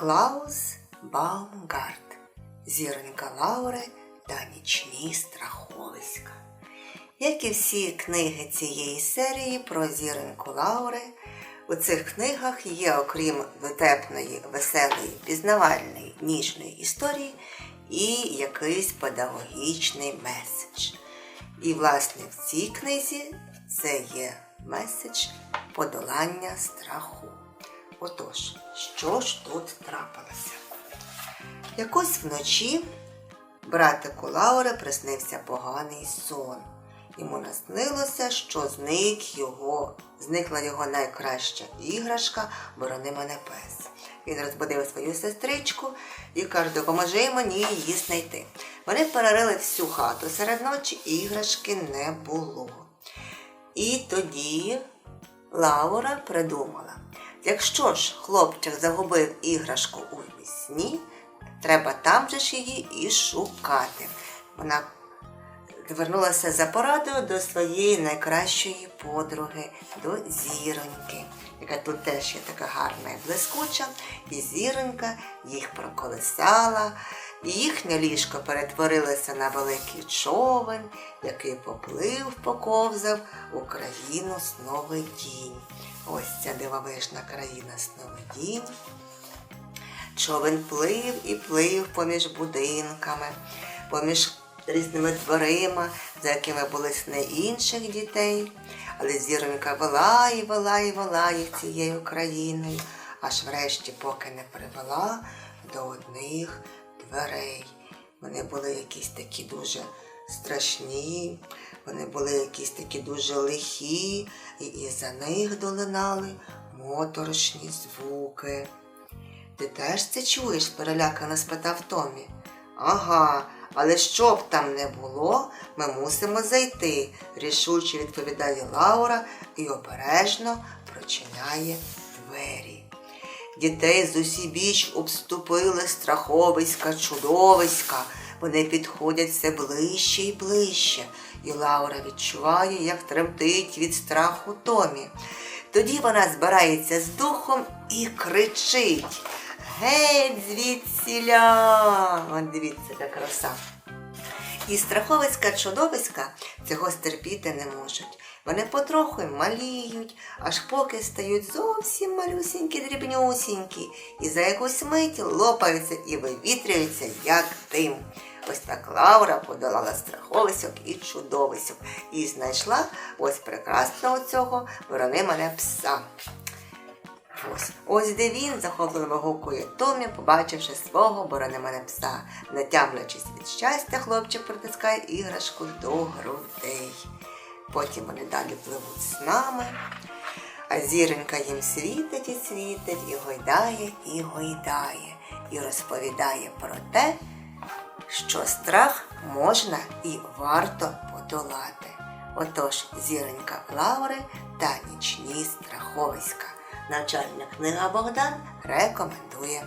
Клаус Баумгарт, Зіронька Лаури та Нічні страховиська. Як і всі книги цієї серії про зіроньку Лаури, у цих книгах є, окрім дотепної, веселої, пізнавальної, ніжної історії, і якийсь педагогічний меседж. І, власне, в цій книзі це є меседж подолання страху. Отож, що ж тут трапилося? Якось вночі братику Лаури приснився поганий сон. Йому наснилося, що зник його, зникла його найкраща іграшка Борони мене пес. Він розбудив свою сестричку і каже, допоможи мені її знайти. Вони перерили всю хату. Серед ночі іграшки не було. І тоді Лаура придумала: якщо ж хлопчик загубив іграшку у вісні, треба там же ж її і шукати. Вона звернулася за порадою до своєї найкращої подруги, до зіроньки, яка тут теж є така гарна і блискуча, і зіронька їх проколисала, їхнє ліжко перетворилося на великий човен, який поплив, поковзав у країну Сновидінь. Ось ця дивовижна країна Сновидінь. Човен плив і плив поміж будинками, поміж різними дверима, за якими були сни інших дітей. Але зіронька вела і вела і вела їх цією країною, аж врешті, поки не привела до одних дверей. Вони були якісь такі дуже страшні, вони були якісь такі дуже лихі, і із-за них долинали моторошні звуки. Ти теж це чуєш? перелякано спитав Томі. Ага, але що б там не було, ми мусимо зайти, рішуче відповідає Лаура і обережно прочиняє двері. Дітей з усібіч обступили страховиська, чудовиська. Вони підходять все ближче і ближче, і Лаура відчуває, як тремтить від страху Томі. Тоді вона збирається з духом і кричить. Геть звідсіля! Дивіться, яка краса. І страховиська чудовиська цього стерпіти не можуть. Вони потроху маліють, аж поки стають зовсім малюсінькі, дрібнюсінькі, і за якусь мить лопаються і вивітрюються, як дим. Ось так Лаура подолала страховиськок і чудовиськок і знайшла ось прекрасного цього ворони мене пса. Ось, ось де він захопливо гукує Томі, побачивши свого боронемене пса. Не тямлячись від щастя, хлопчик притискає іграшку до грудей. Потім вони далі пливуть з нами, а зіронька їм світить і світить, і гойдає, і гойдає, і розповідає про те, що страх можна і варто подолати. Отож, зіронька Лаури та нічні страховиська. Навчальна книга Богдан рекомендує.